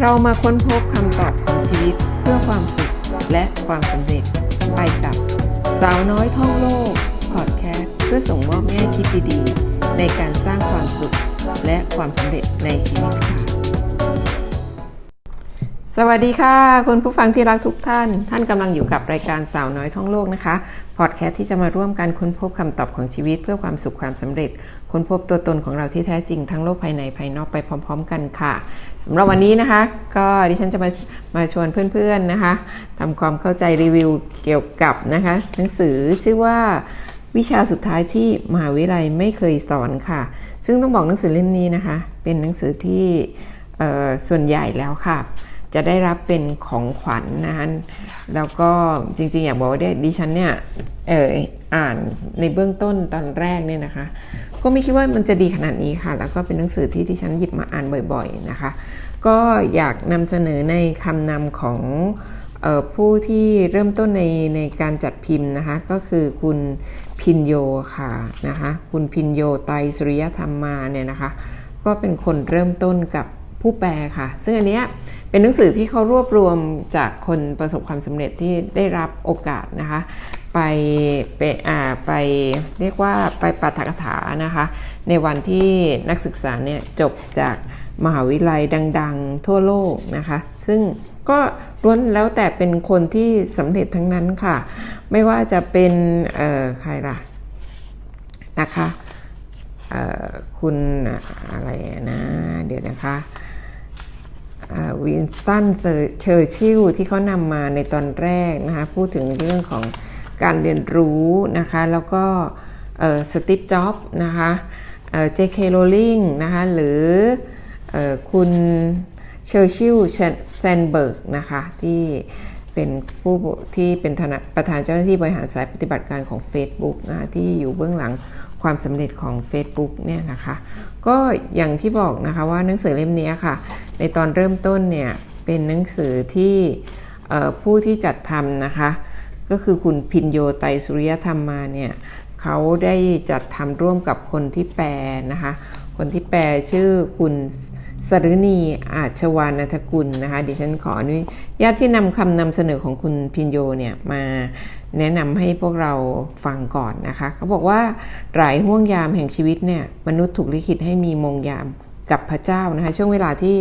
เรามาค้นพบคำตอบของชีวิตเพื่อความสุขและความสำเร็จ ไปกับสาวน้อยท่องโลกพอดแคสต์เพื่อส่งมอบแง่คิดดีๆ ในการสร้างความสุขและความสำเร็จในชีวิตค่ะ สวัสดีค่ะ คุณผู้ฟังที่รักทุกท่าน ท่านกำลังอยู่กับรายการสาวน้อยท่องโลกนะคะพอดแคสต์ที่จะมาร่วมกันค้นพบคำตอบของชีวิตเพื่อความสุขความสำเร็จ ค้นพบตัวตนของเราที่แท้จริงทั้งโลกภายในภายนอกไปพร้อม ๆ กันค่ะสำหรับวันนี้นะคะ ก็ดิฉันจะมามาชวนเพื่อนๆนะคะทำความเข้าใจรีวิวเกี่ยวกับนะคะหนังสือชื่อว่าวิชาสุดท้ายที่มหาวิทยาลัยไม่เคยสอนค่ะ ซึ่งต้องบอกหนังสือเล่มนี้นะคะ เป็นหนังสือที่ส่วนใหญ่แล้วค่ะ จะได้รับเป็นของขวัญนนะคะแล้วก็จริงๆ อยากบอกว่าดิฉันเนี่ยเอออ่านในเบื้องต้นตอนแรกเนี่ยนะคะ ก็ไม่คิดว่ามันจะดีขนาดนี้ค่ะ แล้วก็เป็นหนังสือที่ดิฉันหยิบมาอ่านบ่อยๆนะคะ ก็อยากนำเสนอในคำนำของออผู้ที่เริ่มต้นในในการจัดพิมพ์นะคะ ก็คือคุณพินโยค่ะนะคะคุณพินโยไตรสุริยธรรมมาเนี่ยนะคะ ก็เป็นคนเริ่มต้นกับผู้แปลค่ะ ซึ่งอันเนี้ย เป็นหนังสือที่เขารวบรวมจากคนประสบความสำเร็จที่ได้รับโอกาสนะคะ ไปไปอ่าไปเรียกว่าไปปาฐกถานะคะ ในวันที่นักศึกษาเนี่ยจบจากมหาวิทยาลัยดัง ๆ ทั่วโลกนะคะ ซึ่งก็ล้วนแล้วแต่เป็นคนที่สำเร็จทั้งนั้นค่ะ ไม่ว่าจะเป็นเอ่อใครล่ะนะคะเอ่อคุณอะไรนะ เดี๋ยวนะคะ วินสตันเชอร์ชิลที่เขานำมาในตอนแรกนะคะพูดถึงเรื่องของการเรียนรู้นะคะแล้วก็สตีฟจ็อบนะคะเจเคโรลิงนะคะหรือออคุณเชอร์ชิลแซนเบิร์กนะคะที่เป็นผู้ที่เป็นประธานเจ้าหน้าที่บริหารสายปฏิบัติการของ Facebook นะคะที่อยู่เบื้องหลังความสำเร็จของ Facebook เนี่ยนะคะก็อย่างที่บอกนะคะว่าหนังสือเล่มนี้ค่ะ ในตอนเริ่มต้นเนี่ยเป็นหนังสือที่ผู้ที่จัดทำนะคะ ก็คือคุณพินโยไตรสุริยธรรมมาเนี่ยเขาได้จัดทำร่วมกับคนที่แปลนะคะ คนที่แปลชื่อคุณสรุณีอาชวานัทกุลนะคะดิฉันขออนุญาตที่นำคำนำเสนอของคุณพินโยเนี่ยมาแนะนำให้พวกเราฟังก่อนนะคะ เขาบอกว่าหลายห่วงยามแห่งชีวิตเนี่ยมนุษย์ถูกลิขิตให้มีมงยาม กับพระเจ้านะคะช่วงเวลาที่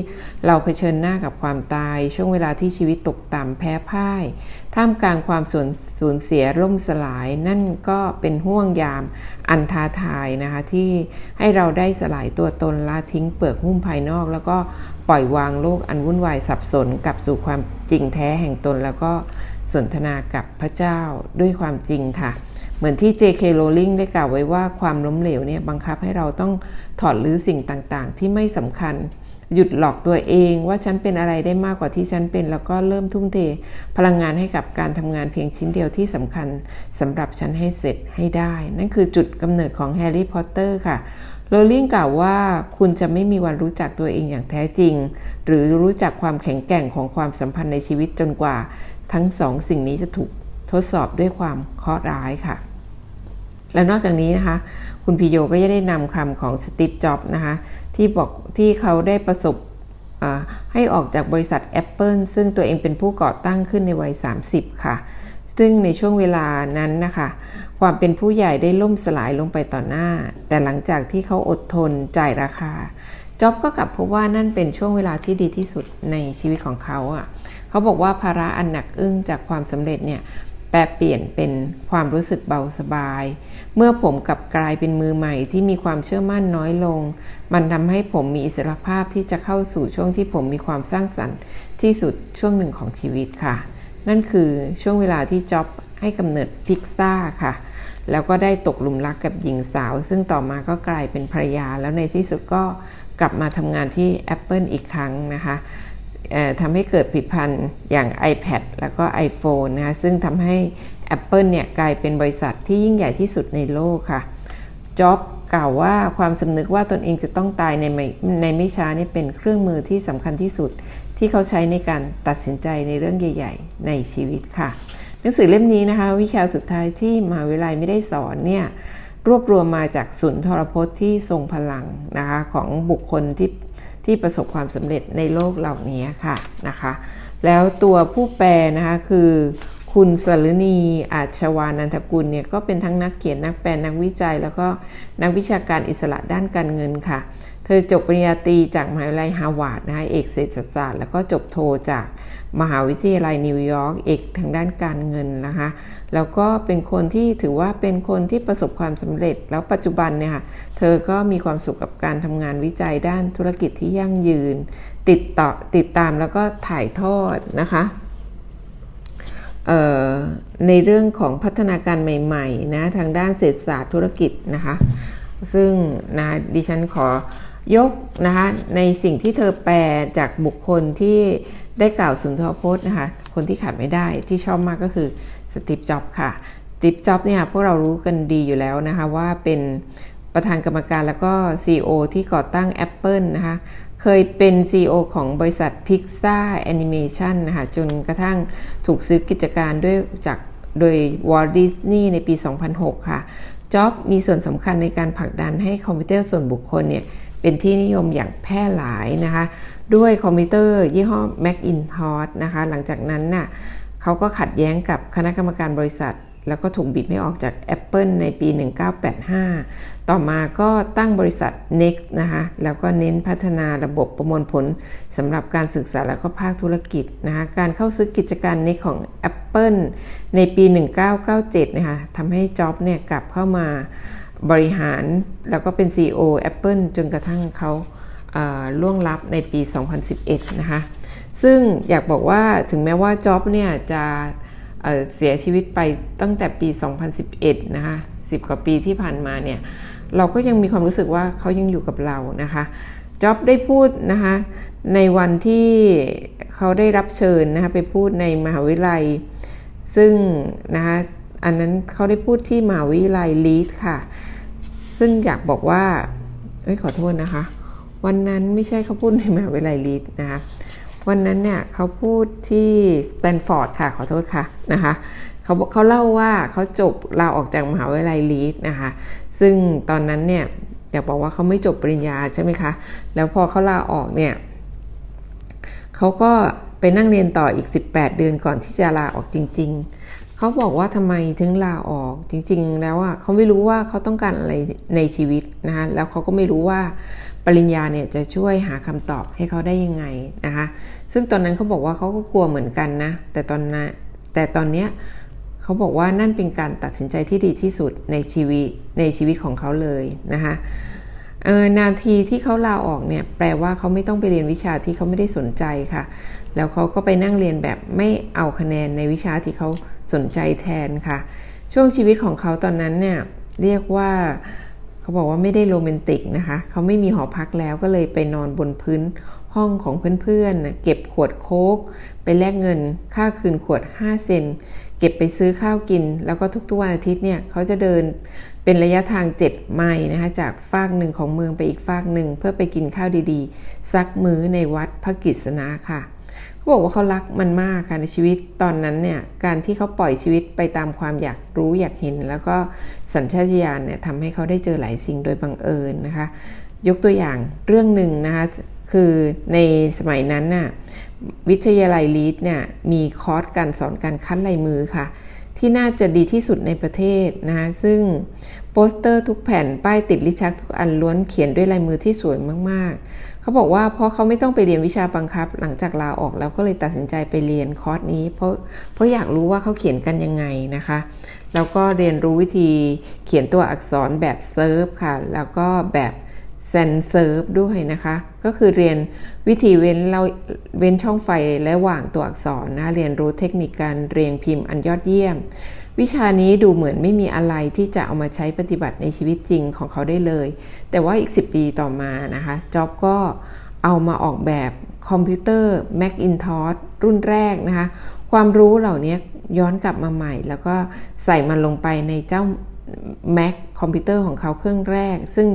เราเผชิญหน้ากับความตาย ช่วงเวลาที่ชีวิตตกต่ำแพ้พ่าย ท่ามกลางความสูญสูญเสียล่มสลาย นั่นก็เป็นห่วงยามอันท้าทายนะคะที่ให้เราได้สลายตัวตนละทิ้งเปลือกหุ้มภายนอก แล้วก็ปล่อยวางโลกอันวุ่นวายสับสนกลับสู่ความจริงแท้แห่งตน แล้วก็สนทนากับพระเจ้าด้วยความจริงค่ะ เหมือนที่ J.K. Rowling ได้กล่าวไว้ว่าความล้มเหลวเนี่ยบังคับให้เราต้องถอดลื้อสิ่งต่างๆ ที่ไม่สำคัญ หยุดหลอกตัวเองว่าฉันเป็นอะไรได้มากกว่าที่ฉันเป็น แล้วก็เริ่มทุ่มเท พลังงานให้กับการทำงานเพียงชิ้นเดียวที่สำคัญสำหรับฉันให้เสร็จให้ได้ นั่นคือจุดกำเนิดของแฮร์รี่พอตเตอร์ค่ะโรลลิงกล่าวว่าคุณจะไม่มีวันรู้จักตัวเองอย่างแท้จริง หรือรู้จักความแข็งแกร่งของความสัมพันธ์ในชีวิตจนกว่า ทั้งสองสิ่งนี้จะถูกทดสอบด้วยความเคราะห์ร้ายค่ะ แล้วนอกจากนี้นะคะ คุณพิโยก็ยังได้นำคำของสตีฟจ็อบนะคะที่บอกที่เขาได้ประสบให้ออกจากบริษัท Apple ซึ่งตัวเองเป็นผู้ก่อตั้งขึ้นในวัย 30 ค่ะ ซึ่งในช่วงเวลานั้นนะคะ ความเป็นผู้ใหญ่ได้ล่มสลายลงไปต่อหน้า แต่หลังจากที่เขาอดทนจ่ายราคาจ็อบก็กลับพบว่านั่นเป็นช่วงเวลาที่ดีที่สุดในชีวิตของเขาอะเขาบอกว่าภาระอันหนักอึ้งจากความสำเร็จเนี่ยแปลเปลี่ยนเป็นความรู้สึกเบาสบาย เมื่อผมกลับกลายเป็นมือใหม่ที่มีความเชื่อมั่นน้อยลง มันทำให้ผมมีอิสรภาพที่จะเข้าสู่ช่วงที่ผมมีความสร้างสรรค์ที่สุดช่วงหนึ่งของชีวิตค่ะ นั่นคือช่วงเวลาที่จ็อบให้กำเนิดพิกซ่าค่ะ แล้วก็ได้ตกหลุมรักกับหญิงสาว ซึ่งต่อมาก็กลายเป็นภรรยา แล้วในที่สุดก็กลับมาทำงานที่ Apple อีกครั้งนะคะทำให้เกิดผลิตภัณฑ์อย่าง iPad แล้วก็ iPhone นะคะซึ่งทำให้ Apple เนี่ยกลายเป็นบริษัทที่ยิ่งใหญ่ที่สุดในโลกค่ะจ็อบกล่าวว่าความสำนึกว่าตนเองจะต้องตายในไม่ในไม่ช้านี่เป็นเครื่องมือที่สำคัญที่สุด ที่เขาใช้ในการตัดสินใจในเรื่องใหญ่ ๆ ในชีวิตค่ะ หนังสือเล่มนี้นะคะ วิชาสุดท้ายที่มหาวิทยาลัยไม่ได้สอนเนี่ยรวบรวมมาจากศูนทรพจน์ที่ทรงพลังนะคะของบุคคลที่ที่ประสบความสำเร็จในโลกเหล่านี้ค่ะนะคะ แล้วตัวผู้แปลนะคะคือ คุณสรณีอาชวานันทกุลเนี่ยก็เป็นทั้งนักเขียนนักแปลนักวิจัย แล้วก็นักวิชาการอิสระด้านการเงินค่ะ เธอจบปริญญาตรีจากมหาวิทยาลัยฮาวาดนะคะเอกเศรษฐศาสตร์ แล้วก็จบโทจากมหาวิทยาลัยนิวยอร์กเอกทางด้านการเงินนะคะ แล้วก็เป็นคนที่ถือว่าเป็นคนที่ประสบความสำเร็จ แล้วปัจจุบันเนี่ยค่ะเธอก็มีความสุขกับการทำงานวิจัยด้านธุรกิจที่ยั่งยืน ติดต่อติดตามแล้วก็ถ่ายทอดนะคะ ในเรื่องของพัฒนาการใหม่ๆนะทางด้านเศรษฐศาสตร์ธุรกิจนะคะ ซึ่งนะดิฉันขอยกนะคะในสิ่งที่เธอแปลจากบุคคลที่ได้กล่าวสุนทรพจน์นะคะคนที่ขาดไม่ได้ที่ชอบมากก็คือสตีฟจ็อบค่ะสตีฟจ็อบเนี่ยพวกเรารู้กันดีอยู่แล้วนะคะว่าเป็นประธานกรรมการแล้วก็ CEO ที่ก่อตั้ง Apple นะคะ เคยเป็น CEO ของบริษัท Pixar Animation นะคะจนกระทั่งถูกซื้อกิจการด้วยจากโดย Walt Disney ในปี 2006 ค่ะจ็อบมีส่วนสำคัญในการผลักดันให้คอมพิวเตอร์ส่วนบุคคลเนี่ยเป็นที่นิยมอย่างแพร่หลายนะคะด้วยคอมพิวเตอร์ยี่ห้อ Macintosh นะคะหลังจากนั้นน่ะเขาก็ขัดแย้งกับคณะกรรมการบริษัท แล้วก็ถูกบีบให้ออกจาก Apple ในปี 1985 ต่อมาก็ตั้งบริษัท Next นะคะ แล้วก็เน้นพัฒนาระบบประมวลผลสำหรับการศึกษาแล้วก็ภาคธุรกิจนะคะ การเข้าซื้อกิจการ Next ของ Apple ในปี 1997 นะคะทำให้จ็อบเนี่ยกลับเข้ามาบริหารแล้วก็เป็น CEO Apple จนกระทั่งเขาล่วงลับในปี 2011 นะคะ ซึ่งอยากบอกว่าถึงแม้ว่าจ็อบเนี่ยจะ เเสียชีวิตไปตั้งแต่ปี 2011 นะคะ 10 กว่าปีที่ผ่านมาเนี่ย เราก็ยังมีความรู้สึกว่าเขายังอยู่กับเรานะคะจ็อบได้พูดนะคะในวันที่เขาได้รับเชิญนะคะไปพูดในมหาวิทยาลัย ซึ่งนะคะอันนั้นเขาได้พูดที่มหาวิทยาลัยลีดค่ะ ซึ่งอยากบอกว่าเอ้ยขอโทษนะคะ วันนั้นไม่ใช่เขาพูดในมหาวิทยาลัยลีดนะคะ วันนั้นเนี่ยเขาพูดที่สแตนฟอร์ดค่ะขอโทษค่ะนะคะเขาเขาเล่าว่าเขาจบลาออกจากมหาวิทยาลัยลีดนะคะ ซึ่งตอนนั้นเนี่ยอยากบอกว่าเขาไม่จบปริญญาใช่ไหมคะ แล้วพอเขาลาออกเนี่ยเขาก็ไปนั่งเรียนต่ออีก 18 เดือนก่อนที่จะลาออกจริง ๆ เขาบอกว่าทำไมถึงลาออกจริง ๆ แล้วอะเขาไม่รู้ว่าเขาต้องการอะไรในชีวิตนะคะแล้วเขาก็ไม่รู้ว่า ปริญญาเนี่ยจะช่วยหาคำตอบให้เขาได้ยังไงนะคะ ซึ่งตอนนั้นเขาบอกว่าเขาก็กลัวเหมือนกันนะ แต่ตอนนั้นแต่ตอนเนี้ยเขาบอกว่านั่นเป็นการตัดสินใจที่ดีที่สุดในชีวิตในชีวิตของเขาเลยนะคะนาทีที่เขาลาออกเนี่ยแปลว่าเขาไม่ต้องไปเรียนวิชาที่เขาไม่ได้สนใจค่ะ แล้วเขาก็ไปนั่งเรียนแบบไม่เอาคะแนนในวิชาที่เขาสนใจแทนค่ะ ช่วงชีวิตของเขาตอนนั้นเนี่ยเรียกว่า เขาบอกว่าไม่ได้โรแมนติกนะคะ เขาไม่มีหอพักแล้วก็เลยไปนอนบนพื้นห้องของเพื่อนๆ เก็บขวดโค้กไปแลกเงิน ค่าคืนขวด 5 เซน เก็บไปซื้อข้าวกิน แล้วก็ทุกๆวันอาทิตย์เนี่ยเขาจะเดินเป็นระยะทาง 7 ไมล์นะคะจากฟากหนึ่งของเมืองไปอีกฟากหนึ่งเพื่อไปกินข้าวดีๆ ซักมื้อในวัดพระกิษณาค่ะ เขาบอกว่าเขารักมันมากค่ะในชีวิตตอนนั้นเนี่ยการที่เขาปล่อยชีวิตไปตามความอยากรู้อยากเห็น แล้วก็สัญชาตญาณเนี่ยทำให้เขาได้เจอหลายสิ่งโดยบังเอิญนะคะ ยกตัวอย่างเรื่องหนึ่งนะคะคือในสมัยนั้นน่ะวิทยาลัยลีดเนี่ยมีคอร์สการสอนการคัดลายมือค่ะ ที่น่าจะดีที่สุดในประเทศนะคะซึ่งโปสเตอร์ทุกแผ่นป้ายติดลิชักทุกอันล้วนเขียนด้วยลายมือที่สวยมากๆ เขาบอกว่าเพราะเขาไม่ต้องไปเรียนวิชาบังคับ หลังจากลาออกแล้วก็เลยตัดสินใจไปเรียนคอร์สนี้ เพราะเพราะอยากรู้ว่าเขาเขียนกันยังไงนะคะแล้วก็เรียนรู้วิธีเขียนตัวอักษรแบบเซิร์ฟค่ะ แล้วก็แบบเซนเซิร์ฟด้วยนะคะ ก็คือเรียนวิธีเว้นเราเว้นช่องไฟและว่างตัวอักษรนะเรียนรู้เทคนิคการเรียงพิมพ์อันยอดเยี่ยม วิชานี้ดูเหมือนไม่มีอะไรที่จะเอามาใช้ปฏิบัติในชีวิตจริงของเขาได้เลย แต่ว่าอีก 10 ปีต่อมานะคะจ็อบก็เอามาออกแบบคอมพิวเตอร์ Macintosh รุ่นแรกนะคะ ความรู้เหล่านี้ย้อนกลับมาใหม่ แล้วก็ใส่มันลงไปในเจ้า Mac คอมพิวเตอร์ของเขาเครื่องแรก ซึ่ง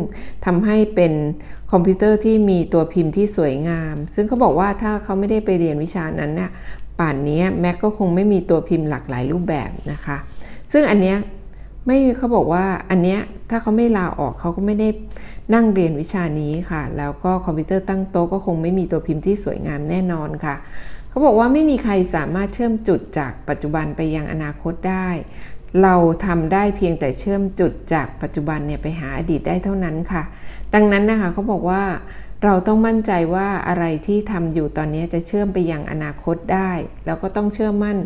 ทำให้เป็นคอมพิวเตอร์ที่มีตัวพิมพ์ที่สวยงาม ซึ่งเขาบอกว่าถ้าเขาไม่ได้ไปเรียนวิชานั้นเนี่ย ป่านนี้ Mac ก็คงไม่มีตัวพิมพ์หลากหลายรูปแบบนะคะ ซึ่งอันเนี้ยไม่เขาบอกว่าอันเนี้ยถ้าเขาไม่ลาออกเขาก็ไม่ได้นั่งเรียนวิชานี้ค่ะ แล้วก็คอมพิวเตอร์ตั้งโต๊ะก็คงไม่มีตัวพิมพ์ที่สวยงามแน่นอนค่ะเขาบอกว่าไม่มีใครสามารถเชื่อมจุดจากปัจจุบันไปยังอนาคตได้ เราทำได้เพียงแต่เชื่อมจุดจากปัจจุบันเนี่ยไปหาอดีตได้เท่านั้นค่ะ ดังนั้นนะคะเขาบอกว่า เราต้องมั่นใจว่าอะไรที่ทำอยู่ตอนนี้จะเชื่อมไปยังอนาคตได้ แล้วก็ต้องเชื่อมั่น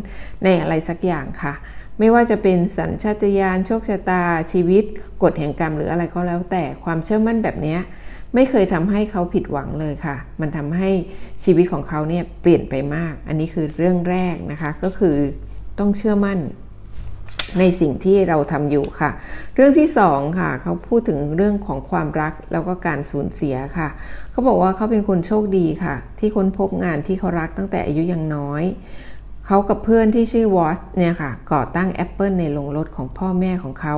ในอะไรสักอย่างค่ะ ไม่ว่าจะเป็นสัญชาตญาณโชคชะตา ชีวิต กฎแห่งกรรมหรืออะไรก็แล้วแต่ความเชื่อมั่นแบบนี้ไม่เคยทำให้เขาผิดหวังเลยค่ะ มันทำให้ชีวิตของเขาเนี่ยเปลี่ยนไปมาก อันนี้คือเรื่องแรกนะคะ ก็คือต้องเชื่อมั่นในสิ่งที่เราทำอยู่ค่ะ เรื่องที่สองค่ะ เขาพูดถึงเรื่องของความรักแล้วก็การสูญเสียค่ะ เขาบอกว่าเขาเป็นคนโชคดีค่ะ ที่ค้นพบงานที่เขารักตั้งแต่อายุยังน้อย เขากับเพื่อนที่ชื่อวอสเนี่ยค่ะ ก่อตั้ง Apple ในโรงรถของพ่อแม่ของเขา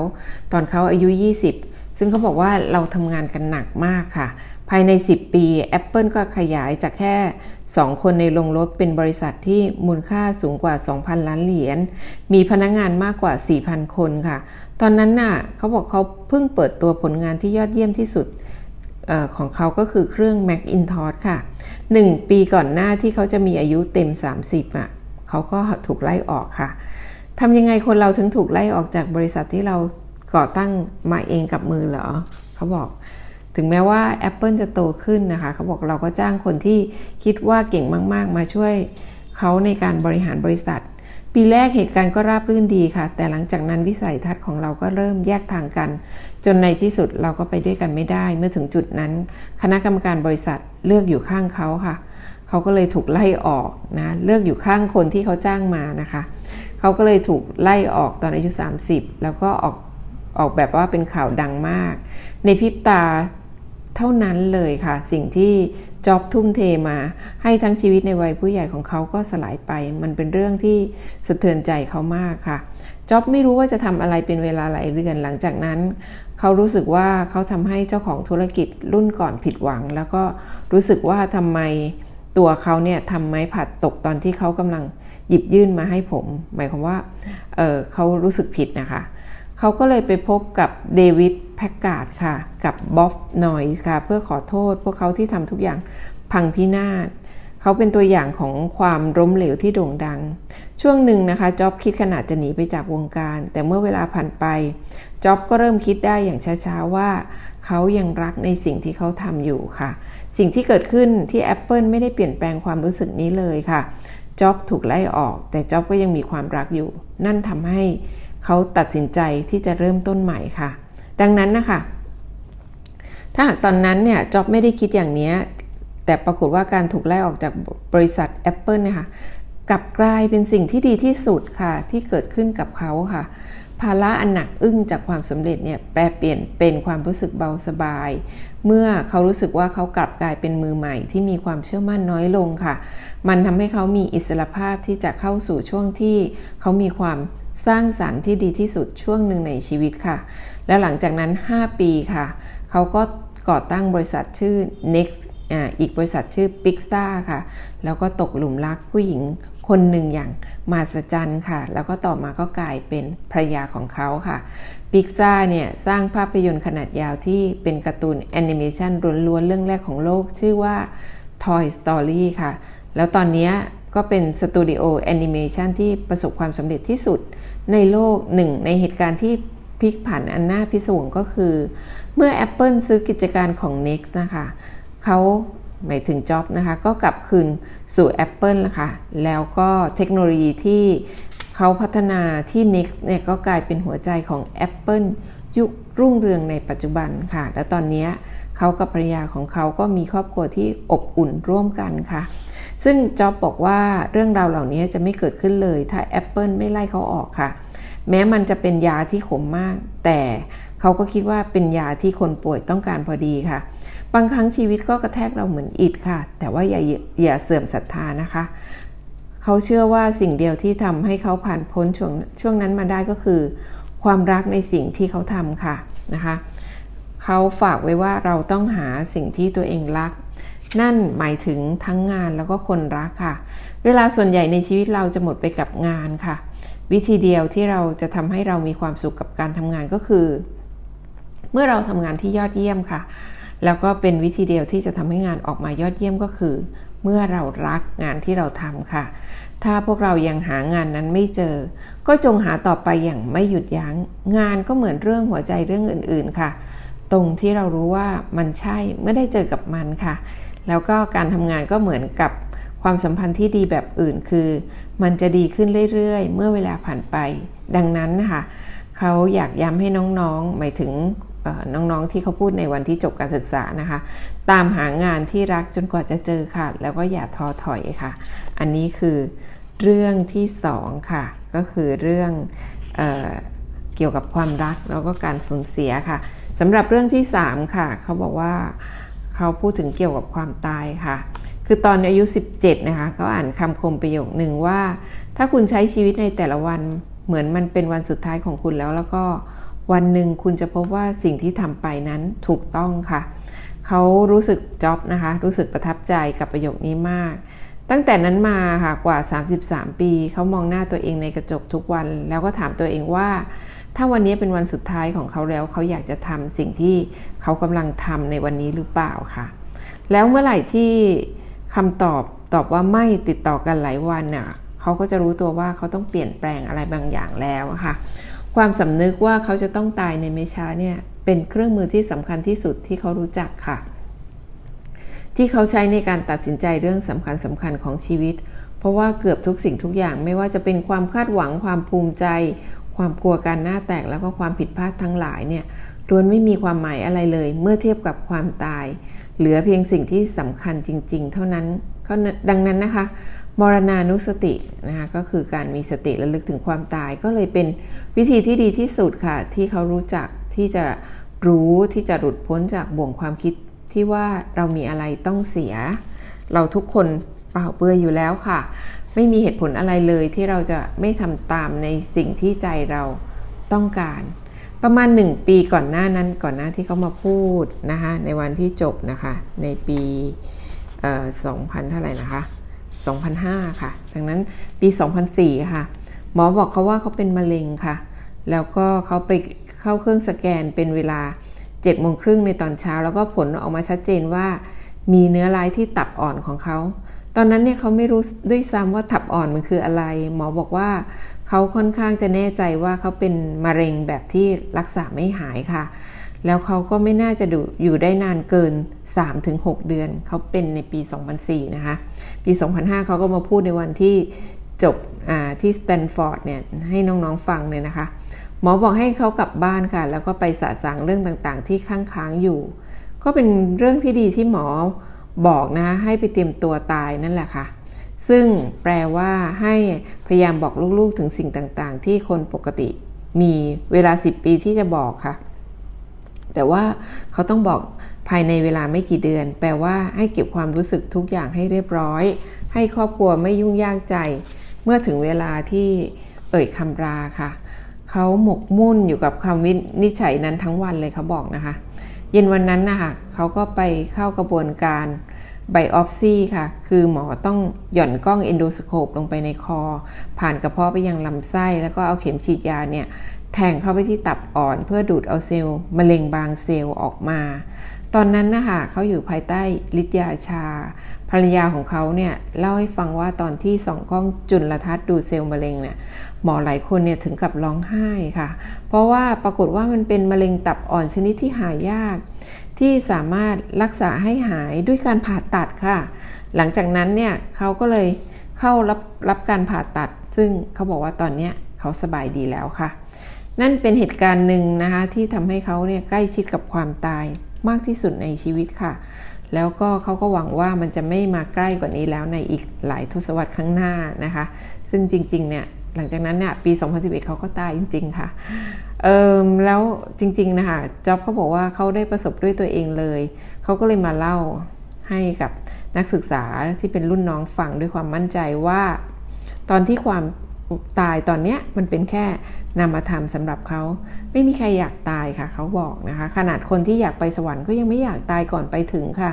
ตอนเขาอายุ 20 ซึ่งเขาบอกว่าเราทำงานกันหนักมากค่ะ ภายใน 10 ปี Apple ก็ขยายจากแค่ 2 คนในโรงรถเป็นบริษัทที่มูลค่าสูงกว่า 2,000 ล้านเหรียญ มีพนักงงานมากกว่า 4,000 คนค่ะ ตอนนั้นน่ะเขาบอกเขาเพิ่งเปิดตัวผลงานที่ยอดเยี่ยมที่สุด ของเขาก็คือเครื่อง Macintosh ค่ะ 1 ปีก่อนหน้าที่เขาจะมีอายุเต็ม 30อะเขาก็ถูกไล่ออกค่ะทำยังไงคนเราถึงถูกไล่ออกจากบริษัทที่เราก่อตั้งมาเองกับมือเหรอเขาบอกถึงแม้ว่า Apple จะโตขึ้นนะคะเขาบอกเราก็จ้างคนที่คิดว่าเก่งมากๆ มาช่วยเขาในการบริหารบริษัท ปีแรกเหตุการณ์ก็ราบรื่นดีค่ะ แต่หลังจากนั้นวิสัยทัศน์ของเราก็เริ่มแยกทางกัน จนในที่สุดเราก็ไปด้วยกันไม่ได้ เมื่อถึงจุดนั้น คณะกรรมการบริษัทเลือกอยู่ข้างเขาค่ะ เขาก็เลยถูกไล่ออกนะเลือกอยู่ข้างคนที่เขาจ้างมานะคะเขาก็เลยถูกไล่ออกตอนอายุ 30 แล้วก็ออกออกแบบว่าเป็นข่าวดังมาก ในพริบตาเท่านั้นเลยค่ะ สิ่งที่จ็อบทุ่มเทมา ให้ทั้งชีวิตในวัยผู้ใหญ่ของเขาก็สลายไป มันเป็นเรื่องที่สะเทือนใจเขามากค่ะ จ็อบไม่รู้ว่าจะทำอะไรเป็นเวลาหลายเดือนหลังจากนั้น เขารู้สึกว่าเขาทำให้เจ้าของธุรกิจรุ่นก่อนผิดหวัง แล้วก็รู้สึกว่าทำไมตัวเขาเนี่ยทำไม้ผัดตกตอนที่เขากำลังหยิบยื่นมาให้ผม หมายความว่าเเขารู้สึกผิดนะคะ เขาก็เลยไปพบกับเดวิดแพคการ์ดค่ะ กับบ๊อบนอยส์ค่ะ เพื่อขอโทษพวกเขาที่ทำทุกอย่างพังพินาศเขาเป็นตัวอย่างของความล้มเหลวที่โด่งดัง ช่วงหนึ่งนะคะจ็อบคิดขนาดจะหนีไปจากวงการ แต่เมื่อเวลาผ่านไปจ็อบก็เริ่มคิดได้อย่างช้าๆว่า เขายังรักในสิ่งที่เขาทำอยู่ค่ะ สิ่งที่เกิดขึ้นที่ Apple ไม่ได้เปลี่ยนแปลงความรู้สึกนี้เลยค่ะจ็อบถูกไล่ออก แต่จ็อบก็ยังมีความรักอยู่ นั่นทำให้เขาตัดสินใจที่จะเริ่มต้นใหม่ค่ะ ดังนั้นนะคะถ้าหากตอนนั้นเนี่ยจ็อบไม่ได้คิดอย่างนี้แต่ปรากฏว่าการถูกไล่ออกจากบริษัท Apple นี่ยค่ะ กลับกลายเป็นสิ่งที่ดีที่สุดค่ะ ที่เกิดขึ้นกับเขาค่ะ ภาระอันหนักอึ้งจากความสำเร็จเนี่ยแปลเปลี่ยนเป็นความรู้สึกเบาสบาย เมื่อเขารู้สึกว่าเขากลับกลายเป็นมือใหม่ ที่มีความเชื่อมั่นน้อยลงค่ะ มันทำให้เขามีอิสรภาพที่จะเข้าสู่ช่วงที่เขามีความสร้างสารรค์ที่ดีที่สุดช่วงหนึ่งในชีวิตค่ะ แล้วหลังจากนั้น 5 ปีค่ะ เขาก็ก่อตั้งบริษัทชื่อ Next ออีกบริษัทชื่อ Pixar ค่ะ แล้วก็ตกหลุมรักผู้หญิงคนหนึ่งอย่างมาสจันค่ะ แล้วก็ต่อมาก็กลายเป็นภรรยาของเขาค่ะพิกซ่าเนี่ยสร้างภาพยนตร์ขนาดยาวที่เป็นการ์ตูนแอนิเมชันล้วนๆเรื่องแรกของโลก ชื่อว่า Toy Story ค่ะ แล้วตอนนี้ก็เป็นสตูดิโอแอนิเมชันที่ประสบความสำเร็จที่สุดในโลกหนึ่งในเหตุการณ์ที่พลิกผันอันน่าพิศวงก็คือ เมื่อ Apple ซื้อกิจการของ Next นะคะ เขาหมายถึงจ็อบนะคะ ก็กลับคืนสู่ Apple นะคะแล้วก็เทคโนโลยีที่เขาพัฒนาที่ Next เนี่ยก็กลายเป็นหัวใจของ Apple ยุครุ่งเรืองในปัจจุบันค่ะ และตอนนี้เขากับภรรยาของเขาก็มีครอบครัวที่อบอุ่นร่วมกันค่ะ ซึ่งจ็อบบอกว่าเรื่องราวเหล่านี้จะไม่เกิดขึ้นเลย ถ้า Apple ไม่ไล่เขาออกค่ะ แม้มันจะเป็นยาที่ขมมาก แต่เขาก็คิดว่าเป็นยาที่คนป่วยต้องการพอดีค่ะ บางครั้งชีวิตก็กระแทกเราเหมือนอิดค่ะ แต่ว่าอย่าอย่าเสื่อมศรัทธานะคะ เขาเชื่อว่าสิ่งเดียวที่ทำให้เขาผ่านพ้นช่วงช่วงนั้นมาได้ก็คือ ความรักในสิ่งที่เขาทำค่ะนะคะเขาฝากไว้ว่าเราต้องหาสิ่งที่ตัวเองรัก นั่นหมายถึงทั้งงานแล้วก็คนรักค่ะ เวลาส่วนใหญ่ในชีวิตเราจะหมดไปกับงานค่ะ วิธีเดียวที่เราจะทำให้เรามีความสุขกับการทำงานก็คือ เมื่อเราทำงานที่ยอดเยี่ยมค่ะ แล้วก็เป็นวิธีเดียวที่จะทำให้งานออกมายอดเยี่ยมก็คือ เมื่อเรารักงานที่เราทำค่ะ ถ้าพวกเรายังหางานนั้นไม่เจอ ก็จงหาต่อไปอย่างไม่หยุดยัง้ง งานก็เหมือนเรื่องหัวใจเรื่องอื่น ๆค่ะ ตรงที่เรารู้ว่ามันใช่เมื่อได้เจอกับมันค่ะ แล้วก็การทำงานก็เหมือนกับความสัมพันธ์ที่ดีแบบอื่นคือ มันจะดีขึ้นเรื่อยๆ เมื่อเวลาผ่านไป ดังนั้นนะคะเขาอยากย้ำให้น้องๆ หมายถึง น้องๆที่เขาพูดในวันที่จบการศึกษานะคะ ตามหางานที่รักจนกว่าจะเจอค่ะ แล้วก็อย่าท้อถอยค่ะ อันนี้คือเรื่องที่สองค่ะ ก็คือเรื่องเออเกี่ยวกับความรักแล้วก็การสูญเสียค่ะสำหรับเรื่องที่3ค่ะ เขาบอกว่าเขาพูดถึงเกี่ยวกับความตายค่ะ คือตอนอายุ 17 นะคะเขาอ่านคำคมประโยคหนึ่งว่า ถ้าคุณใช้ชีวิตในแต่ละวันเหมือนมันเป็นวันสุดท้ายของคุณแล้วแล้วก็ วันหนึ่งคุณจะพบว่าสิ่งที่ทำไปนั้นถูกต้องค่ะ เขารู้สึกจ็อบนะคะ รู้สึกประทับใจกับประโยคนี้มาก ตั้งแต่นั้นมาค่ะกว่า 33 ปี เขามองหน้าตัวเองในกระจกทุกวัน แล้วก็ถามตัวเองว่า ถ้าวันนี้เป็นวันสุดท้ายของเขาแล้ว เขาอยากจะทำสิ่งที่เขากำลังทำในวันนี้หรือเปล่าค่ะ แล้วเมื่อไหร่ที่คำตอบตอบว่าไม่ติดต่อกันหลายวันน่ะเขาก็จะรู้ตัวว่าเขาต้องเปลี่ยนแปลงอะไรบางอย่างแล้วค่ะ ความสำนึกว่าเขาจะต้องตายในไม่ช้าเนี่ยเป็นเครื่องมือที่สำคัญที่สุดที่เขารู้จักค่ะ ที่เขาใช้ในการตัดสินใจเรื่องสำคัญสำคัญของชีวิต เพราะว่าเกือบทุกสิ่งทุกอย่างไม่ว่าจะเป็นความคาดหวังความภูมิใจ ความกลัวการหน้าแตกแล้วก็ความผิดพลาดทั้งหลายเนี่ยล้วนไม่มีความหมายอะไรเลย เมื่อเทียบกับความตาย เหลือเพียงสิ่งที่สำคัญจริง ๆ เท่านั้นดังนั้นนะคะ มรณานุสตินะคะก็คือการมีสติระลึกถึงความตายก็เลยเป็นวิธีที่ดีที่สุดค่ะ ที่เขารู้จักที่จะรู้ที่จะหลุดพ้นจากบ่วงความคิดที่ว่าเรามีอะไรต้องเสีย เราทุกคนเปล่าเปลือยอยู่แล้วค่ะ ไม่มีเหตุผลอะไรเลยที่เราจะไม่ทำตามในสิ่งที่ใจเราต้องการ ประมาณหนึ่งปีก่อนหน้านั้นก่อนหน้าที่เขามาพูดนะคะในวันที่จบนะคะในปีสองพันเท่าไหร่นะคะ 2005 ค่ะ ดังนั้นปี 2004 ค่ะ หมอบอกเขาว่าเขาเป็นมะเร็งค่ะ แล้วก็เขาไปเข้าเครื่องสแกนเป็นเวลา7โมงครึ่งในตอนเช้า แล้วก็ผลออกมาชัดเจนว่ามีเนื้อร้ายที่ตับอ่อนของเขา ตอนนั้นเนี่ยเขาไม่รู้ด้วยซ้ำว่าตับอ่อนมันคืออะไร หมอบอกว่าเขาค่อนข้างจะแน่ใจว่าเขาเป็นมะเร็งแบบที่รักษาไม่หายค่ะ แล้วเขาก็ไม่น่าจะอยู่ได้นานเกิน 3-6 เดือน เขาเป็นในปี 2004 นะคะ ปี 2005 เขาก็มาพูดในวันที่จบที่สแตนฟอร์ดเนี่ยให้น้องๆฟังเลยนะคะ หมอบอกให้เขากลับบ้านค่ะ แล้วก็ไปสะสางเรื่องต่างๆ ที่ค้างค้างอยู่ ก็เป็นเรื่องที่ดีที่หมอบอกนะให้ไปเตรียมตัวตายนั่นแหละค่ะ ซึ่งแปลว่าให้พยายามบอกลูกๆถึงสิ่งต่างๆ ที่คนปกติมีเวลา 10 ปีที่จะบอกค่ะ แต่ว่าเขาต้องบอกภายในเวลาไม่กี่เดือน แปลว่าให้เก็บความรู้สึกทุกอย่างให้เรียบร้อย ให้ครอบครัวไม่ยุ่งยากใจ เมื่อถึงเวลาที่เอ่ยคำราค่ะ เขาหมกมุ่นอยู่กับคำวินิจฉัยนั้นทั้งวันเลยเขาบอกนะคะ เย็นวันนั้นนะคะเขาก็ไปเข้ากระบวนการไบออฟซีค่ะ คือหมอต้องหย่อนกล้องเอนโดสโคปลงไปในคอ ผ่านกระเพาะไปยังลำไส้ แล้วก็เอาเข็มฉีดยาเนี่ย แทงเข้าไปที่ตับอ่อนเพื่อดูดเอาเซลล์มะเร็งบางเซลล์ออกมา ตอนนั้นนะคะเขาอยู่ภายใต้ฤทธิ์ยาชา ภรรยาของเขาเนี่ยเล่าให้ฟังว่าตอนที่ส่องกล้องจุลทรรศน์ดูเซลล์มะเร็งเนี่ยหมอหลายคนเนี่ยถึงกับร้องไห้ค่ะ เพราะว่าปรากฏว่ามันเป็นมะเร็งตับอ่อนชนิดที่หายากที่สามารถรักษาให้หายด้วยการผ่าตัดค่ะ หลังจากนั้นเนี่ยเขาก็เลยเข้ารับรับการผ่าตัด ซึ่งเขาบอกว่าตอนนี้เขาสบายดีแล้วค่ะ นั่นเป็นเหตุการณ์หนึ่งนะคะที่ทำให้เขาเนี่ยใกล้ชิดกับความตายมากที่สุดในชีวิตค่ะ แล้วก็เขาก็หวังว่ามันจะไม่มาใกล้กว่านี้แล้วในอีกหลายทศวรรษข้างหน้านะคะ ซึ่งจริงๆเนี่ยหลังจากนั้นเนี่ยปี 2011 เขาก็ตายจริง ๆ ค่ะ เออแล้วจริงๆนะคะจ็อบเขาบอกว่าเขาได้ประสบด้วยตัวเองเลย เขาก็เลยมาเล่าให้กับนักศึกษาที่เป็นรุ่นน้องฟังด้วยความมั่นใจว่า ตอนที่ความ ตายตอนเนี้ยมันเป็นแค่นำมาทำสำหรับเขา ไม่มีใครอยากตายค่ะเขาบอกนะคะ ขนาดคนที่อยากไปสวรรค์ก็ยังไม่อยากตายก่อนไปถึงค่ะ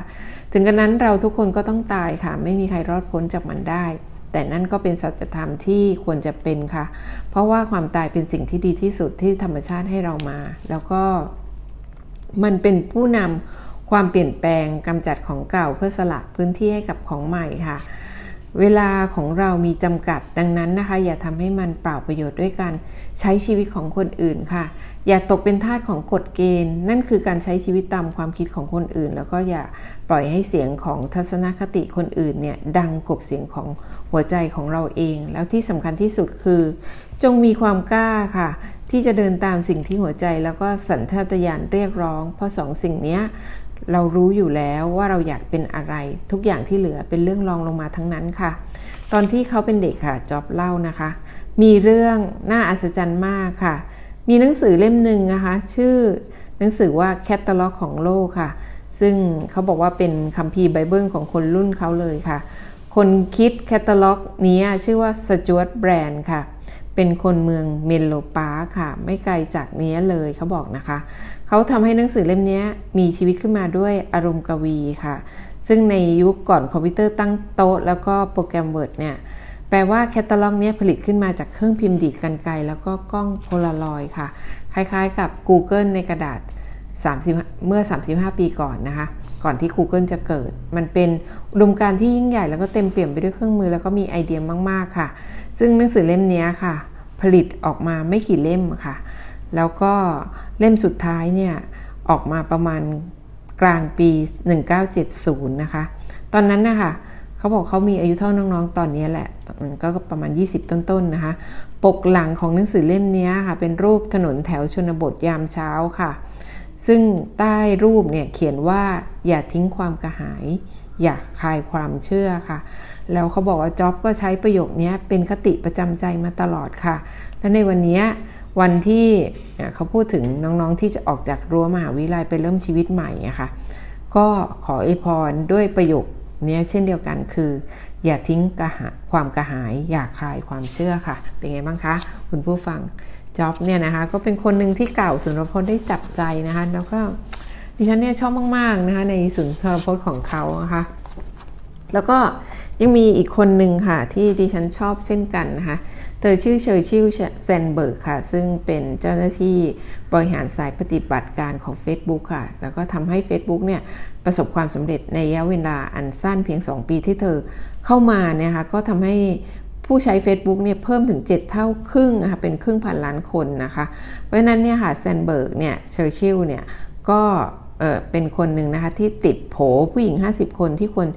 ถึงกันนั้นเราทุกคนก็ต้องตายค่ะ ไม่มีใครรอดพ้นจากมันได้ แต่นั่นก็เป็นสัจธรรมที่ควรจะเป็นค่ะ เพราะว่าความตายเป็นสิ่งที่ดีที่สุดที่ธรรมชาติให้เรามา แล้วก็มันเป็นผู้นำความเปลี่ยนแปลงกำจัดของเก่าเพื่อสละพื้นที่ให้กับของใหม่ค่ะ เวลาของเรามีจำกัดดังนั้นนะคะ อย่าทำให้มันเปล่าประโยชน์ด้วยการใช้ชีวิตของคนอื่นค่ะ อย่าตกเป็นทาสของกฎเกณฑ์ นั่นคือการใช้ชีวิตตามความคิดของคนอื่น แล้วก็อย่าปล่อยให้เสียงของทัศนคติคนอื่นเนี่ยดังกบเสียงของหัวใจของเราเอง แล้วที่สำคัญที่สุดคือ จงมีความกล้าค่ะ ที่จะเดินตามสิ่งที่หัวใจแล้วก็สัญชาตญาณเรียกร้อง เพราะสองสิ่งนี้ เรารู้อยู่แล้วว่าเราอยากเป็นอะไร ทุกอย่างที่เหลือเป็นเรื่องรองลงมาทั้งนั้นค่ะ ตอนที่เขาเป็นเด็กค่ะจอบเล่านะคะ มีเรื่องน่าอัศจรรย์มากค่ะ มีหนังสือเล่มหนึ่งนะคะ ชื่อหนังสือว่าแคตตาล็อกของโลกค่ะ ซึ่งเขาบอกว่าเป็นคัมภีร์ไบเบิลของคนรุ่นเขาเลยค่ะ คนคิดแคตตาล็อกนี้ชื่อว่าสจวตแบรนด์ค่ะ เป็นคนเมืองเมนโลปาค่ะ ไม่ไกลจากนี้เลยเขาบอกนะคะ เขาทำให้หนังสือเล่มนี้มีชีวิตขึ้นมาด้วยอารมณ์กวีค่ะ ซึ่งในยุคก่อนคอมพิวเตอร์ตั้งโต๊ะ แล้วก็โปรแกรมเวิร์ดเนี่ยแปลว่าแคตตาล็อกนี้ผลิตขึ้นมาจากเครื่องพิมพ์ดีดกันไกล แล้วก็กล้องโพลารอยค่ะ คล้ายๆกับ Google ในกระดาษ 30 เมื่อ 35 ปีก่อนนะคะ ก่อนที่ Google จะเกิด มันเป็นอุดมการณ์ที่ยิ่งใหญ่แล้วก็เต็มเปี่ยมไปด้วยเครื่องมือ แล้วก็มีไอเดียมากๆค่ะ ซึ่งหนังสือเล่มนี้ค่ะ ผลิตออกมาไม่กี่เล่มค่ะ แล้วก็เล่มสุดท้ายเนี่ยออกมาประมาณกลางปี 1970 นะคะ ตอนนั้นนะคะเขาบอกเขามีอายุเท่าน้องๆ ตอนนี้แหละ มันก็ประมาณ 20 ต้นๆนนะคะ ปกหลังของหนังสือเล่มนี้ค่ะ เป็นรูปถนนแถวชนบทยามเช้าค่ะ ซึ่งใต้รูปเนี่ยเขียนว่าอย่าทิ้งความกระหาย อย่าคลายความเชื่อค่ะ แล้วเขาบอกว่าจ็อบก็ใช้ประโยคนี้เป็นคติประจำใจมาตลอดค่ะ และในวันนี้ วันที่เขาพูดถึงน้องๆที่จะออกจากรั้วมหาวิทยาลัยไปเริ่มชีวิตใหม่อะค่ะก็ขออวยพรด้วยประโยคนี้เช่นเดียวกันคือ อย่าทิ้งกระหาความกระหาย อย่าคลายความเชื่อค่ะ เป็นไงบ้างคะคุณผู้ฟังจ็อบเนี่ยนะคะก็เป็นคนหนึ่งที่เก่าสุนทรพจน์ได้จับใจนะคะ แล้วก็ดิฉันเนี่ยชอบมากๆนะคะในสุนทรพจน์ของเขานะคะแล้วก็ยังมีอีกคนหนึ่งค่ะที่ดิฉันชอบเช่นกันนะคะ เธอชื่อเชอร์ชิลแซนเบิร์กค่ะ ซึ่งเป็นเจ้าหน้าที่บริหารสายปฏิบัติการของ Facebook ค่ะ แล้วก็ทำให้ Facebook เนี่ยประสบความสำเร็จในระยะเวลาอันสั้นเพียง 2 ปีที่เธอเข้ามาเนี่ยค่ะก็ทำให้ผู้ใช้ Facebook เนี่ยเพิ่มถึง 7 เท่าครึ่งนะคะเป็นครึ่งพันล้านคนนะคะ เพราะฉะนั้นเนี่ยค่ะแซนเบิร์กเนี่ยเชอร์ชิลเนี่ยก็เป็นคนหนึ่งนะคะที่ติดโผผู้หญิง 50 คนที่ควร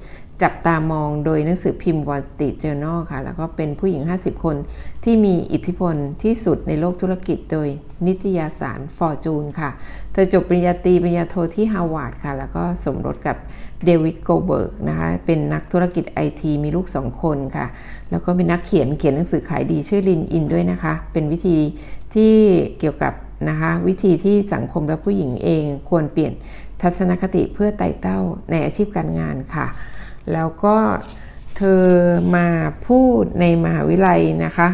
จับตามองโดยหนังสือพิมพ์ Wall Street Journal ค่ะ แล้วก็เป็นผู้หญิง 50 คนที่มีอิทธิพลที่สุดในโลกธุรกิจโดยนิตยสาร Fortune ค่ะ เธอจบปริญญาตรีปริญญาโทที่ฮาวาดค่ะ แล้วก็สมรสกับเดวิดโกเบิร์กนะคะ เป็นนักธุรกิจไอทีมีลูก2คนค่ะ แล้วก็เป็นนักเขียนเขียนหนังสือขายดีชื่อลินอินด้วยนะคะ เป็นวิธีที่เกี่ยวกับนะคะวิธีที่สังคมและผู้หญิงเองควรเปลี่ยนทัศนคติเพื่อไต่เต้าในอาชีพการงานค่ะ แล้วก็เธอมาพูดในมหาวิทยาลัยนะคะ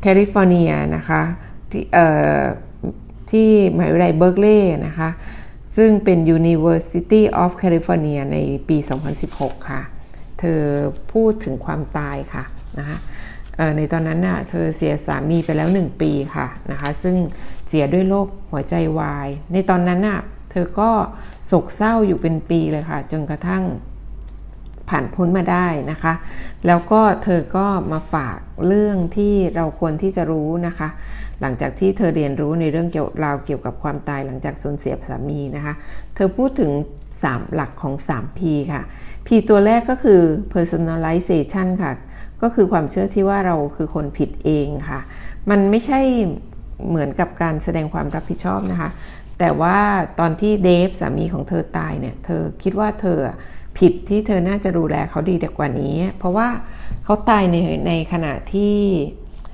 แคลิฟอร์เนียนะคะที่ที่มหาวิทยาลัยเบิร์กลีย์นะคะซึ่งเป็น University of California ในปี 2016 ค่ะ เธอพูดถึงความตายค่ะนะคะในตอนนั้นน่ะเธอเสียสามีไปแล้ว 1 ปีค่ะนะคะซึ่งเสียด้วยโรคหัวใจวาย ในตอนนั้นน่ะเธอก็โศกเศร้าอยู่เป็นปีเลยค่ะ จนกระทั่ง ผ่านพ้นมาได้นะคะ แล้วก็เธอก็มาฝากเรื่องที่เราควรที่จะรู้นะคะ หลังจากที่เธอเรียนรู้ในเรื่องเกี่ยวราวเกี่ยวกับความตายหลังจากสูญเสียสามีนะคะ เธอพูดถึง 3 หลักของ 3P ค่ะ P ตัวแรกก็คือ personalization ค่ะ ก็คือความเชื่อที่ว่าเราคือคนผิดเองค่ะ มันไม่ใช่เหมือนกับการแสดงความรับผิดชอบนะคะ แต่ว่าตอนที่เดฟสามีของเธอตายเนี่ย เธอคิดว่าเธอ ผิดที่เธอน่าจะดูแลเขาดีกว่านี้ เพราะว่าเขาตายในในขณะที่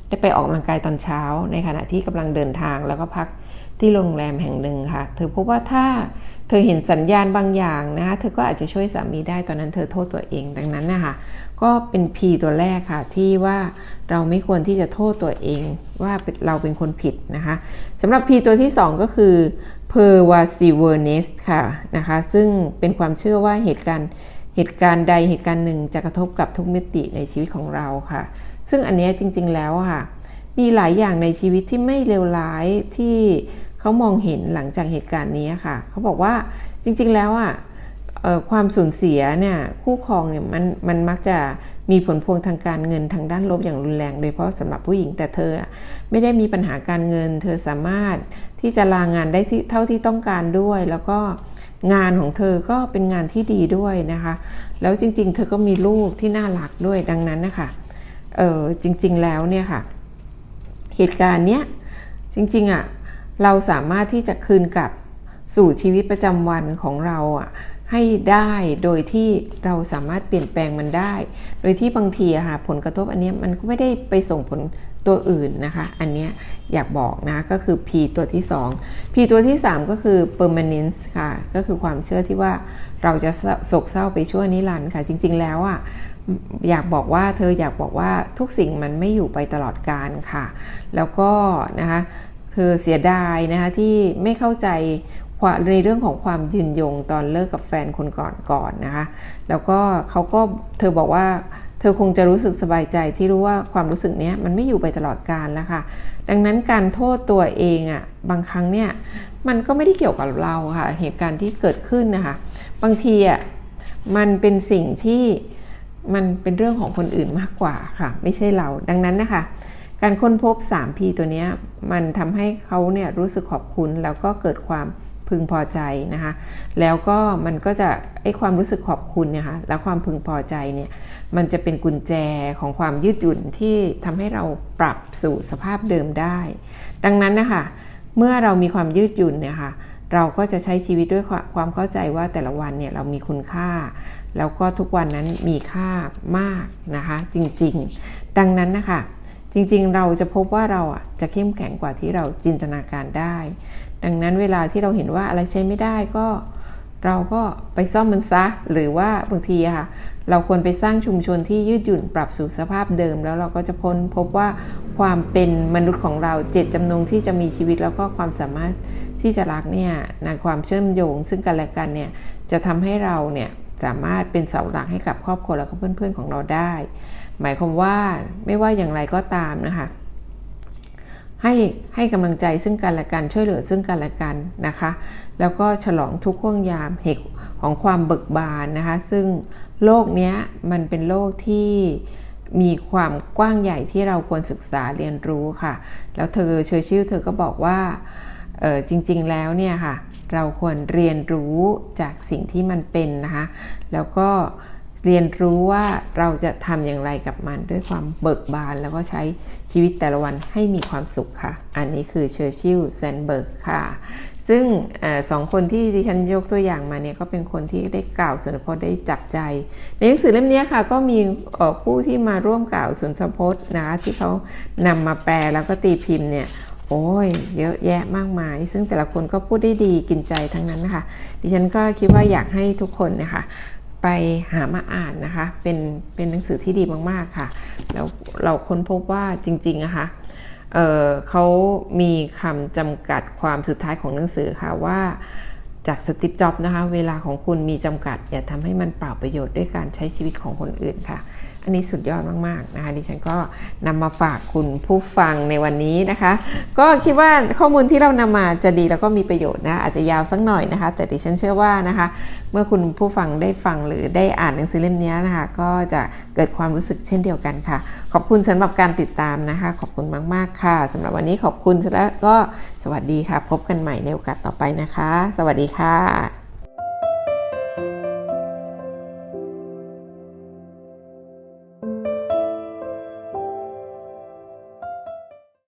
ได้ไปออกกำลังกายตอนเช้า ในขณะที่กำลังเดินทางแล้วก็พักที่โรงแรมแห่งหนึ่งค่ะ เธอพบว่าถ้าเธอเห็นสัญญาณบางอย่างนะคะเธอก็อาจจะช่วยสามีได้ตอนนั้นเธอโทษตัวเองดังนั้นนะคะก็เป็น P ตัวแรกค่ะที่ว่าเราไม่ควรที่จะโทษตัวเองว่าเราเป็นคนผิดนะคะสำหรับ P ตัวที่ 2 ก็คือ pervasiveness ค่ะนะคะซึ่งเป็นความเชื่อว่าเหตุการณ์เหตุการณ์ใดเหตุการณ์หนึ่งจะกระทบกับทุกมิติในชีวิตของเราค่ะ ซึ่งอันนี้จริงๆแล้วค่ะมีหลายอย่างในชีวิตที่ไม่เลวร้ายที่เขามองเห็นหลังจากเหตุการณ์นี้ค่ะ เขาบอกว่าจริงๆแล้วอะความสูญเสียเนี่ยคู่ครองเนี่ยมันมันมักจะมีผลพวงทางการเงินทางด้านลบอย่างรุนแรง โดยเฉพาะสำหรับผู้หญิงแต่เธอ ไม่ได้มีปัญหาการเงิน เธอสามารถ ที่จะลางานได้เท่าที่ต้องการด้วย แล้วก็งานของเธอก็เป็นงานที่ดีด้วยนะคะ แล้วจริงๆ เธอก็มีลูกที่น่ารักด้วยดังนั้นนะคะเออจริงๆแล้วเนี่ยค่ะ เหตุการณ์เนี้ยจริงๆอะเราสามารถที่จะคืนกลับสู่ชีวิตประจำวันของเราอะให้ได้โดยที่เราสามารถเปลี่ยนแปลงมันได้ โดยที่บางทีอะค่ะผลกระทบอันเนี้ยมันก็ไม่ได้ไปส่งผล ตัวอื่นนะคะ อันเนี้ยอยากบอกนะก็คือ P ตัวที่ 2 P ตัวที่ 3 ก็คือ permanence ค่ะ ก็คือความเชื่อที่ว่าเราจะโศกเศร้าไปชั่วนิรันดร์ค่ะ จริง ๆ แล้วอะอยากบอกว่าเธออยากบอกว่าทุกสิ่งมันไม่อยู่ไปตลอดกาลค่ะ แล้วก็นะคะเธอเสียดายนะคะที่ไม่เข้าใจในเรื่องของความยืนยงตอนเลิกกับแฟนคนก่อนก่อนนะคะ แล้วก็เขาก็เธอบอกว่า เธอคงจะรู้สึกสบายใจที่รู้ว่าความรู้สึกนี้มันไม่อยู่ไปตลอดกาลแล้วค่ะ ดังนั้นการโทษตัวเองอะ่ะบางครั้งเนี่ยมันก็ไม่ได้เกี่ยวกับเราค่ะ เหตุการณ์ที่เกิดขึ้นนะคะ บางทีอะมันเป็นสิ่งที่มันเป็นเรื่องของคนอื่นมากกว่าค่ะ ไม่ใช่เรา ดังนั้นนะคะ การค้นพบ 3P ตัวนี้มันทำให้เขาเนี่ยรู้สึกขอบคุณแล้วก็เกิดความ พึงพอใจนะคะ แล้วก็มันก็จะไอความรู้สึกขอบคุณเนี่ยค่ะและความพึงพอใจเนี่ยมันจะเป็นกุญแจของความยืดหยุ่นที่ทำให้เราปรับสู่สภาพเดิมได้ ดังนั้นนะคะเมื่อเรามีความยืดหยุ่นเนี่ยค่ะเราก็จะใช้ชีวิตด้วยความเข้าใจว่าแต่ละวันเนี่ยเรามีคุณค่า แล้วก็ทุกวันนั้นมีค่ามากนะคะจริงๆ ดังนั้นนะคะจริงๆ เราจะพบว่าเราอะจะเข้มแข็งกว่าที่เราจินตนาการได้ ดังนั้นเวลาที่เราเห็นว่าอะไรใช้ไม่ได้ก็เราก็ไปซ่อมมันซะ หรือว่าบางทีค่ะ เราควรไปสร้างชุมชนที่ยืดหยุ่นปรับสู่สภาพเดิม แล้วเราก็จะพ้นพบว่าความเป็นมนุษย์ของเราเจตจำนงที่จะมีชีวิตแล้วก็ความสามารถที่จะรักเนี่ยในความเชื่อมโยง ซึ่งกันและกันเนี่ยจะทำให้เราเนี่ยสามารถเป็นเสาหลักให้กับครอบครัวแล้วก็เพื่อนๆของเราได้ หมายความว่าไม่ว่าอย่างไรก็ตามนะคะ ให้ให้กำลังใจซึ่งกันและกันช่วยเหลือซึ่งกันและกันนะคะ แล้วก็ฉลองทุกห่วงยามเหตุของความเบิกบานนะคะ ซึ่งโลกนี้มันเป็นโลกที่มีความกว้างใหญ่ที่เราควรศึกษาเรียนรู้ค่ะ แล้วเธอเชอร์ชิลเธอก็บอกว่าจริง ๆ แล้วเนี่ยค่ะ เราควรเรียนรู้จากสิ่งที่มันเป็นนะคะ แล้วก็เเรียนรู้ว่าเราจะทำอย่างไรกับมันด้วยความเบิกบาน แล้วก็ใช้ชีวิตแต่ละวันให้มีความสุขค่ะ อันนี้คือเชอร์ชิลแซนเบิร์กค่ะ ซึ่งอสองคนที่ดิฉันยกตัวอย่างมาเนี่ยก็เป็นคนที่ได้กล่าวสุนทรพจน์ได้จับใจ ในหนังสือเล่มนี้ค่ะ ก็มีผู้ที่มาร่วมกล่าวสุนทรพจน์นะคะที่เขานำมาแปลแล้วก็ตีพิมพ์เนี่ยโอ้ยเยอะแยะมากมาย ซึ่งแต่ละคนก็พูดได้ดีกินใจทั้งนั้นนะคะดิฉันก็คิดว่าอยากให้ทุกคนเนี่ยค่ะ ไปหามาอ่านนะคะ เป็นเป็นหนังสือที่ดีมาก ๆ ค่ะ แล้วเราค้นพบว่าจริงๆนะคะเเขามีคำจำกัดความสุดท้ายของหนังสือค่ะว่าจากสติปจ็อบนะคะ เวลาของคุณมีจำกัด อย่าทำให้มันเปล่าประโยชน์ด้วยการใช้ชีวิตของคนอื่นค่ะ อันนี้สุดยอดมากๆนะคะดิฉันก็นำมาฝากคุณผู้ฟังในวันนี้นะคะ ก็คิดว่าข้อมูลที่เรานำมาจะดีแล้วก็มีประโยชน์นะอาจจะยาวสักหน่อยนะคะ แต่ดิฉันเชื่อว่านะคะ เมื่อคุณผู้ฟังได้ฟังหรือได้อ่านหนังสือเล่มนี้นะคะ ก็จะเกิดความรู้สึกเช่นเดียวกันค่ะ ขอบคุณสำหรับการติดตามนะคะ ขอบคุณมาก ๆ ค่ะสำหรับวันนี้ขอบคุณแล้วก็สวัสดีค่ะ พบกันใหม่ในโอกาสต่อไปนะคะ สวัสดีค่ะ